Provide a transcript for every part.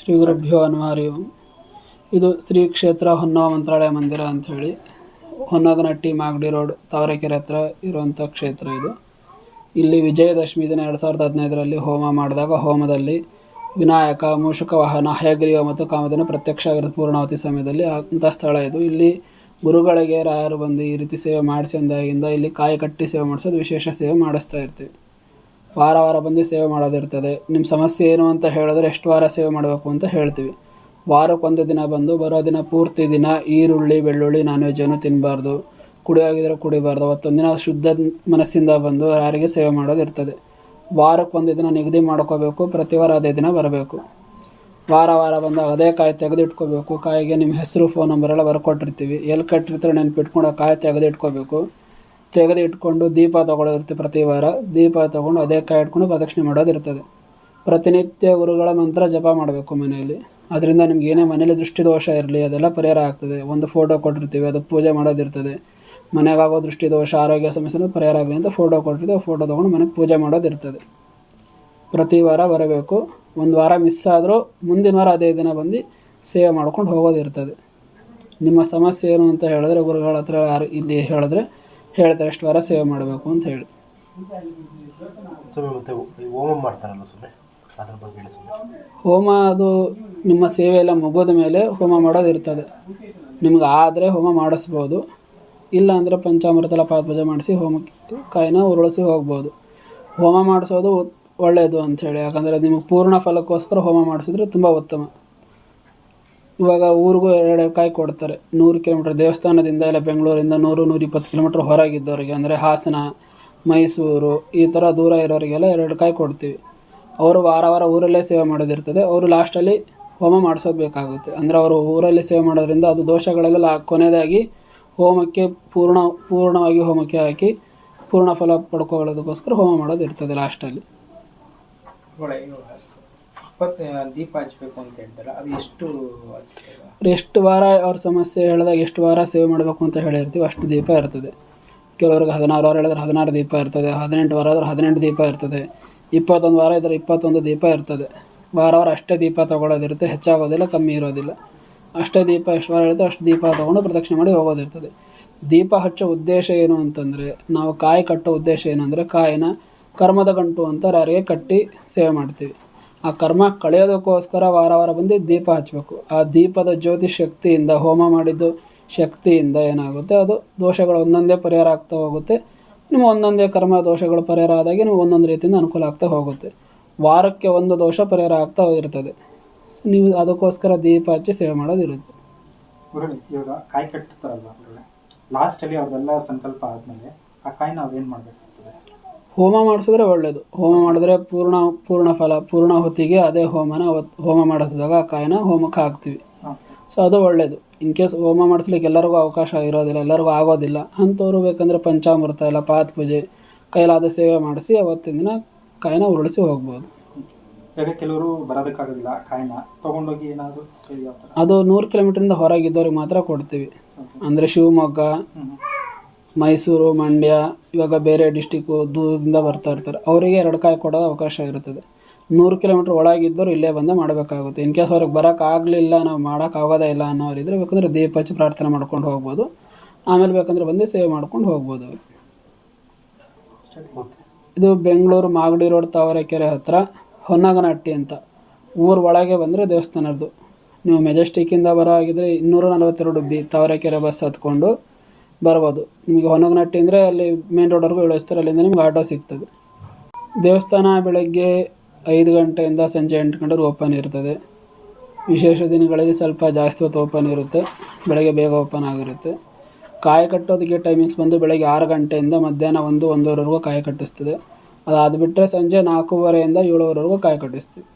ಶ್ರೀ ಗುರುಭ್ಯೋ ಓಂ ಇದು ಶ್ರೀ ಕ್ಷೇತ್ರ ಹೊನ್ನಾವ ಮಂತ್ರಾಲಯ ಮಂದಿರ ಅಂತ ಹೇಳಿ ಹೊನ್ನಗನಟ್ಟಿ ಮಾಗಡಿ ರೋಡ್ ತಾವರೆಕೆರೆ ಹತ್ರ ಇರುವಂಥ ಕ್ಷೇತ್ರ ಇದು. ಇಲ್ಲಿ ವಿಜಯದಶಮಿ ದಿನ ಎರಡು ಸಾವಿರದ ಹದಿನೈದರಲ್ಲಿ ಹೋಮ ಮಾಡಿದಾಗ ಹೋಮದಲ್ಲಿ ವಿನಾಯಕ, ಮೂಷಕ ವಾಹನ, ಹಯಗ್ರೀವ ಮತ್ತು ಕಾಮಧೇನು ಪ್ರತ್ಯಕ್ಷ ಆಗಿರೋದು ಪೂರ್ಣಾವತಿ ಸಮಯದಲ್ಲಿ ಅಂಥ ಸ್ಥಳ ಇದು. ಇಲ್ಲಿ ಗುರುಗಳಿಗೆ ರಾಯರು ಬಂದು ಈ ರೀತಿ ಸೇವೆ ಮಾಡಿಸಿ ಅಂದಾಗಿಂದ ಇಲ್ಲಿ ಕಾಯಿ ಕಟ್ಟಿ ಸೇವೆ ಮಾಡಿಸೋದು ವಿಶೇಷ ಸೇವೆ ಮಾಡಿಸ್ತಾ ಇರ್ತೀವಿ. ವಾರ ವಾರ ಬಂದು ಸೇವೆ ಮಾಡೋದಿರ್ತದೆ. ನಿಮ್ಮ ಸಮಸ್ಯೆ ಏನು ಅಂತ ಹೇಳಿದ್ರೆ ಎಷ್ಟು ವಾರ ಸೇವೆ ಮಾಡಬೇಕು ಅಂತ ಹೇಳ್ತೀವಿ. ವಾರಕ್ಕೊಂದು ದಿನ ಬಂದು ಬರೋ ದಿನ ಪೂರ್ತಿ ದಿನ ಈರುಳ್ಳಿ, ಬೆಳ್ಳುಳ್ಳಿ ನಾನ್ ವೆಜ್ಜನ್ನು ತಿನ್ನಬಾರ್ದು ಕುಡಿಯೋಗಿದ್ರೆ ಕುಡಿಬಾರ್ದು. ದಿನ ಶುದ್ಧ ಮನಸ್ಸಿಂದ ಬಂದು ಯಾರಿಗೆ ಸೇವೆ ಮಾಡೋದಿರ್ತದೆ. ವಾರಕ್ಕೊಂದು ದಿನ ನಿಗದಿ ಮಾಡ್ಕೋಬೇಕು. ಪ್ರತಿ ವಾರ ಅದೇ ದಿನ ಬರಬೇಕು. ವಾರ ವಾರ ಬಂದಾಗ ಅದೇ ಕಾಯಿ ತೆಗೆದಿಟ್ಕೋಬೇಕು. ಕಾಯಿಗೆ ನಿಮ್ಮ ಹೆಸರು ಫೋನ್ ನಂಬರ್ ಎಲ್ಲ ಬರ್ಕೊಟ್ಟಿರ್ತೀವಿ. ಎಲ್ಲಿ ಕಟ್ಟಿರ್ತಾರೆ ನೆನ್ಪಿಟ್ಕೊಂಡು ಆ ಕಾಯಿ ತೆಗೆದಿಟ್ಕೋಬೇಕು. ತೆಗೆದು ಇಟ್ಕೊಂಡು ದೀಪ ತಗೊಳ್ಳೋದಿರುತ್ತೆ ಪ್ರತಿ ವಾರ. ದೀಪ ತಗೊಂಡು ಅದೇ ಕಾಯಿ ಇಟ್ಕೊಂಡು ಪ್ರದಕ್ಷಿಣೆ ಮಾಡೋದಿರ್ತದೆ ಪ್ರತಿನಿತ್ಯ ಗುರುಗಳ ಮಂತ್ರ ಜಪ ಮಾಡಬೇಕು ಮನೆಯಲ್ಲಿ. ಅದರಿಂದ ನಿಮ್ಗೆ ಏನೇ ಮನೇಲಿ ದೃಷ್ಟಿ ದೋಷ ಇರಲಿ, ಅದೆಲ್ಲ ಪರಿಹಾರ ಆಗ್ತದೆ. ಒಂದು ಫೋಟೋ ಕೊಟ್ಟಿರ್ತೀವಿ ಅದಕ್ಕೆ ಪೂಜೆ ಮಾಡೋದಿರ್ತದೆ. ಮನೆಗಾಗೋ ದೃಷ್ಟಿ ದೋಷ ಆರೋಗ್ಯ ಸಮಸ್ಯೆ ಪರಿಹಾರ ಆಗಲಿ ಅಂತ ಫೋಟೋ ಕೊಟ್ಟಿರ್ತೀವಿ. ಆ ಫೋಟೋ ತೊಗೊಂಡು ಮನೆಗೆ ಪೂಜೆ ಮಾಡೋದಿರ್ತದೆ. ಪ್ರತಿ ವಾರ ಬರಬೇಕು. ಒಂದು ವಾರ ಮಿಸ್ ಆದರೂ ಮುಂದಿನ ವಾರ ಅದೇ ದಿನ ಬಂದು ಸೇವೆ ಮಾಡ್ಕೊಂಡು ಹೋಗೋದಿರ್ತದೆ. ನಿಮ್ಮ ಸಮಸ್ಯೆ ಏನು ಅಂತ ಹೇಳಿದ್ರೆ ಗುರುಗಳ ಹತ್ರ ಇಲ್ಲಿ ಹೇಳಿದ್ರೆ ಹೇಳ್ತಾರೆ ಎಷ್ಟು ವಾರ ಸೇವೆ ಮಾಡಬೇಕು ಅಂತ ಹೇಳಿ. ಮತ್ತೆ ಹೋಮ ಮಾಡ್ತಾರಲ್ಲ ಸ್ವಾಮಿ ಅದ್ರ ಬಗ್ಗೆ ಹೇಳಿ ಸ್ವಾಮಿ ಹೋಮ ಅದು ನಿಮ್ಮ ಸೇವೆ ಎಲ್ಲ ಮುಗಿದ ಮೇಲೆ ಹೋಮ ಮಾಡೋದಿರ್ತದೆ ನಿಮ್ಗೆ ಆದರೆ ಹೋಮ ಮಾಡಿಸ್ಬೋದು. ಇಲ್ಲ ಅಂದರೆ ಪಂಚಾಮೃತ ಪಾತ್ಪೂಜೆ ಮಾಡಿಸಿ ಹೋಮಕ್ಕೆ ಕಾಯಿನ ಉರುಳಿಸಿ ಹೋಗ್ಬೋದು. ಹೋಮ ಮಾಡಿಸೋದು ಒಳ್ಳೆಯದು ಅಂಥೇಳಿ ಯಾಕಂದರೆ ನಿಮಗೆ ಪೂರ್ಣ ಫಲಕ್ಕೋಸ್ಕರ ಹೋಮ ಮಾಡಿಸಿದ್ರೆ ತುಂಬ ಉತ್ತಮ. ಇವಾಗ ಊರಿಗೂ ಎರಡೆರಡು ಕಾಯಿ ಕೊಡ್ತಾರೆ. ನೂರು ಕಿಲೋಮೀಟ್ರ್ ದೇವಸ್ಥಾನದಿಂದ ಇಲ್ಲ ಬೆಂಗಳೂರಿಂದ ನೂರು, ನೂರಿಪ್ಪತ್ತು ಕಿಲೋಮೀಟ್ರ್ ಹೊರಗಿದ್ದವರಿಗೆ, ಅಂದರೆ ಹಾಸನ, ಮೈಸೂರು, ಈ ಥರ ದೂರ ಇರೋರಿಗೆಲ್ಲ ಎರಡು ಕಾಯಿ ಕೊಡ್ತೀವಿ. ಅವರು ವಾರ ವಾರ ಊರಲ್ಲೇ ಸೇವೆ ಮಾಡೋದಿರ್ತದೆ. ಅವರು ಲಾಸ್ಟಲ್ಲಿ ಹೋಮ ಮಾಡಿಸೋದು ಬೇಕಾಗುತ್ತೆ ಅಂದರೆ ಅವರು ಊರಲ್ಲಿ ಸೇವೆ ಮಾಡೋದ್ರಿಂದ ಅದು ದೋಷಗಳೆಲ್ಲ ಕೊನೆಯದಾಗಿ ಹೋಮಕ್ಕೆ ಪೂರ್ಣ, ಪೂರ್ಣವಾಗಿ ಹೋಮಕ್ಕೆ ಹಾಕಿ ಪೂರ್ಣ ಫಲ ಪಡ್ಕೊಳ್ಳೋದಕ್ಕೋಸ್ಕರ ಹೋಮ ಮಾಡೋದು ಇರ್ತದೆ ಲಾಸ್ಟಲ್ಲಿ ದೀಪ ಹಚ್ಬೇಕು ಅಂತ ಹೇಳ್ತಾರೆ ಅದು ಎಷ್ಟು? ಎಷ್ಟು ವಾರ ಅವ್ರ ಸಮಸ್ಯೆ ಹೇಳಿದಾಗ ಎಷ್ಟು ವಾರ ಸೇವೆ ಮಾಡಬೇಕು ಅಂತ ಹೇಳಿರ್ತೀವಿ, ಅಷ್ಟು ದೀಪ ಇರ್ತದೆ. ಕೆಲವ್ರಿಗೆ ಹದಿನಾರು ವಾರ ಹೇಳಿದ್ರೆ ಹದಿನಾರು ದೀಪ ಇರ್ತದೆ, ಹದಿನೆಂಟು ವಾರ ಆದರೆ ಹದಿನೆಂಟು ದೀಪ ಇರ್ತದೆ, ಇಪ್ಪತ್ತೊಂದು ವಾರ ಇದ್ರೆ ಇಪ್ಪತ್ತೊಂದು ದೀಪ ಇರ್ತದೆ. ವಾರ ವಾರ ಅಷ್ಟೇ ದೀಪ ತೊಗೊಳೋದಿರುತ್ತೆ ಹೆಚ್ಚಾಗೋದಿಲ್ಲ, ಕಮ್ಮಿ ಇರೋದಿಲ್ಲ. ಅಷ್ಟೇ ದೀಪ ಎಷ್ಟು ವಾರ ಹೇಳಿದ್ರೆ ಅಷ್ಟು ದೀಪ ತೊಗೊಂಡು ಪ್ರದಕ್ಷಿಣೆ ಮಾಡಿ ಹೋಗೋದಿರ್ತದೆ. ದೀಪ ಹಚ್ಚೋ ಉದ್ದೇಶ ಏನು ಅಂತಂದರೆ, ನಾವು ಕಾಯಿ ಕಟ್ಟೋ ಉದ್ದೇಶ ಏನು ಅಂದರೆ ಕಾಯಿನ ಕರ್ಮದ ಗಂಟು ಅಂತ ಯಾರಿಗೆ ಕಟ್ಟಿ ಸೇವೆ ಮಾಡ್ತೀವಿ. ಆ ಕರ್ಮ ಕಳೆಯೋದಕ್ಕೋಸ್ಕರ ವಾರ ವಾರ ಬಂದು ದೀಪ ಹಚ್ಚಬೇಕು ಆ ದೀಪದ ಜ್ಯೋತಿ ಶಕ್ತಿಯಿಂದ ಹೋಮ ಮಾಡಿದ್ದು ಶಕ್ತಿಯಿಂದ ಏನಾಗುತ್ತೆ? ಅದು ದೋಷಗಳು ಒಂದೊಂದೇ ಪರಿಹಾರ ಆಗ್ತಾ ಹೋಗುತ್ತೆ. ನಿಮ್ಮ ಒಂದೊಂದೇ ಕರ್ಮ ದೋಷಗಳು ಪರಿಹಾರ ಆದಾಗೆ ನೀವು ಒಂದೊಂದು ರೀತಿಯಿಂದ ಅನುಕೂಲ ಆಗ್ತಾ ಹೋಗುತ್ತೆ. ವಾರಕ್ಕೆ ಒಂದು ದೋಷ ಪರಿಹಾರ ಆಗ್ತಾ ಇರ್ತದೆ. ಸೊ ನೀವು ಅದಕ್ಕೋಸ್ಕರ ದೀಪ ಹಚ್ಚಿ ಸೇವೆ ಮಾಡೋದು ಇರುತ್ತೆ. ಇವಾಗ ಕಾಯಿ ಕಟ್ಟುತ್ತಾರಲ್ಲ ಗುರುಳೆ ಲಾಸ್ಟಲ್ಲಿ ಅವ್ರದ್ದೆಲ್ಲ ಸಂಕಲ್ಪ ಆದಮೇಲೆ ಆ ಕಾಯಿನ ಅವ್ರು ಮಾಡಬೇಕಾಗ್ತದೆ ಹೋಮ ಮಾಡಿಸಿದ್ರೆ ಒಳ್ಳೆಯದು ಹೋಮ ಮಾಡಿದ್ರೆ ಪೂರ್ಣ ಪೂರ್ಣ ಫಲ ಪೂರ್ಣ ಹೊತ್ತಿಗೆ ಅದೇ ಹೋಮನ ಅವತ್ತು ಹೋಮ ಮಾಡಿಸಿದಾಗ ಆ ಕಾಯಿನ ಹೋಮಕ್ಕೆ ಹಾಕ್ತೀವಿ. ಸೊ ಅದು ಒಳ್ಳೆಯದು ಇನ್ ಕೇಸ್ ಹೋಮ ಮಾಡಿಸ್ಲಿಕ್ಕೆ ಎಲ್ಲರಿಗೂ ಅವಕಾಶ ಇರೋದಿಲ್ಲ ಎಲ್ಲರಿಗೂ ಆಗೋದಿಲ್ಲ ಅಂಥವ್ರು ಬೇಕಂದರೆ ಪಂಚಾಮೃತ ಇಲ್ಲ ಪಾತ್ ಪೂಜೆ ಕೈಲಾದ ಸೇವೆ ಮಾಡಿಸಿ ಅವತ್ತಿನ ದಿನ ಕಾಯಿನ ಉರುಳಿಸಿ ಹೋಗ್ಬೋದು. ಕೆಲವರು ಬರೋದಕ್ಕಾಗೋದಿಲ್ಲ ಕಾಯಿನ ತೊಗೊಂಡೋಗಿ ಏನಾದರೂ ಅದು ನೂರು ಕಿಲೋಮೀಟ್ರಿಂದ ಹೊರಗಿದ್ದವ್ರಿಗೆ ಮಾತ್ರ ಕೊಡ್ತೀವಿ. ಅಂದರೆ ಶಿವಮೊಗ್ಗ ಮೈಸೂರು, ಮಂಡ್ಯ, ಇವಾಗ ಬೇರೆ ಡಿಸ್ಟಿಕ್ಕು ದೂರದಿಂದ ಬರ್ತಾ ಇರ್ತಾರೆ. ಅವರಿಗೆ ಎರಡು ಕಾಯಿ ಕೊಡೋ ಅವಕಾಶ ಇರುತ್ತದೆ. ನೂರು ಕಿಲೋಮೀಟ್ರ್ ಒಳಗಿದ್ದವ್ರು ಇಲ್ಲೇ ಬಂದು ಮಾಡಬೇಕಾಗುತ್ತೆ. ಇನ್ ಕೇಸ್ ಅವ್ರಿಗೆ ಬರೋಕ್ಕಾಗಲಿಲ್ಲ ನಾವು ಮಾಡೋಕ್ಕಾಗೋದೇ ಇಲ್ಲ ಅನ್ನೋರಿದ್ರೆ ಬೇಕಂದ್ರೆ ದೀಪ ಹಚ್ಚಿ ಪ್ರಾರ್ಥನೆ ಮಾಡ್ಕೊಂಡು ಹೋಗ್ಬೋದು. ಆಮೇಲೆ ಬೇಕಂದ್ರೆ ಬಂದು ಸೇವೆ ಮಾಡ್ಕೊಂಡು ಹೋಗ್ಬೋದು. ಇದು ಬೆಂಗಳೂರು ಮಾಗಡಿ ರೋಡ್ ತಾವರೆಕೆರೆ ಹತ್ತಿರ ಹೊನ್ನಗನಹಟ್ಟಿ ಅಂತ. ಊರು ಒಳಗೆ ಬಂದರೆ ದೇವಸ್ಥಾನದ್ದು. ನೀವು ಮೆಜೆಸ್ಟಿಕ್ಕಿಂದ ಬರೋ ಹಾಗಿದ್ರೆ ಇನ್ನೂರ ನಲವತ್ತೆರಡು ಬಿ ತಾವರೆಕೆರೆ ಬಸ್ ಹತ್ಕೊಂಡು ಬರ್ಬೋದು ನಿಮಗೆ ಹೊನಗನಟ್ಟಿ ಅಂದರೆ ಅಲ್ಲಿ ಮೇನ್ ರೋಡ್ವರೆಗೂ ಇಳಿಸ್ತಾರೆ ಅಲ್ಲಿಂದ ನಿಮ್ಗೆ ಆಟೋ ಸಿಗ್ತದೆ. ದೇವಸ್ಥಾನ ಬೆಳಗ್ಗೆ ಐದು ಗಂಟೆಯಿಂದ ಸಂಜೆ ಎಂಟು ಗಂಟೆವರೆಗೂ ಓಪನ್ ಇರ್ತದೆ. ವಿಶೇಷ ದಿನಗಳಲ್ಲಿ ಸ್ವಲ್ಪ ಜಾಸ್ತಿ ಹೊತ್ತು ಓಪನ್ ಇರುತ್ತೆ. ಬೆಳಗ್ಗೆ ಬೇಗ ಓಪನ್ ಆಗಿರುತ್ತೆ. ಕಾಯಿ ಕಟ್ಟೋದಕ್ಕೆ ಟೈಮಿಂಗ್ಸ್ ಬಂದು ಬೆಳಗ್ಗೆ ಆರು ಗಂಟೆಯಿಂದ ಮಧ್ಯಾಹ್ನ ಒಂದು, ಒಂದೂವರೆವರೆಗೂ ಕಾಯಿ ಕಟ್ಟಿಸ್ತದೆ. ಅದಾದ ಬಿಟ್ಟರೆ ಸಂಜೆ ನಾಲ್ಕೂವರೆಯಿಂದ ಏಳುವರೆವರೆಗೂ ಕಾಯಿ ಕಟ್ಟಿಸ್ತೀವಿ.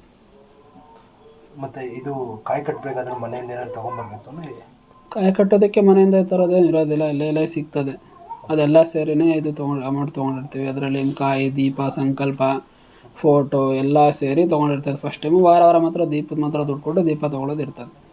ಮತ್ತು ಇದು ಕಾಯಿ ಕಟ್ಟಬೇಕಾದ್ರೆ ಮನೆಯಿಂದ ಏನಾದ್ರು ತೊಗೊಂಬರ್ಬೇಕು ಸ್ವಾಮಿ? ಕಾಯಿ ಕಟ್ಟೋದಕ್ಕೆ ಮನೆಯಿಂದ ತರೋದೇನು ಇರೋದಿಲ್ಲ ಎಲ್ಲೇ ಎಲ್ಲೇ ಸಿಗ್ತದೆ. ಅದೆಲ್ಲ ಸೇರಿನೇ ಇದು ತೊಗೊಂಡು ಅಮೌಂಟ್ ತೊಗೊಂಡಿರ್ತೀವಿ. ಅದರಲ್ಲಿ ಕಾಯಿ, ದೀಪ, ಸಂಕಲ್ಪ ಫೋಟೋ ಎಲ್ಲ ಸೇರಿ ತೊಗೊಂಡಿರ್ತದೆ. ಫಸ್ಟ್ ಟೈಮು ವಾರ ವಾರ ಮಾತ್ರ ದೀಪದ ಮಾತ್ರ ದುಡ್ಡು ಕೊಟ್ಟು ದೀಪ ತೊಗೊಳೋದು ಇರ್ತದೆ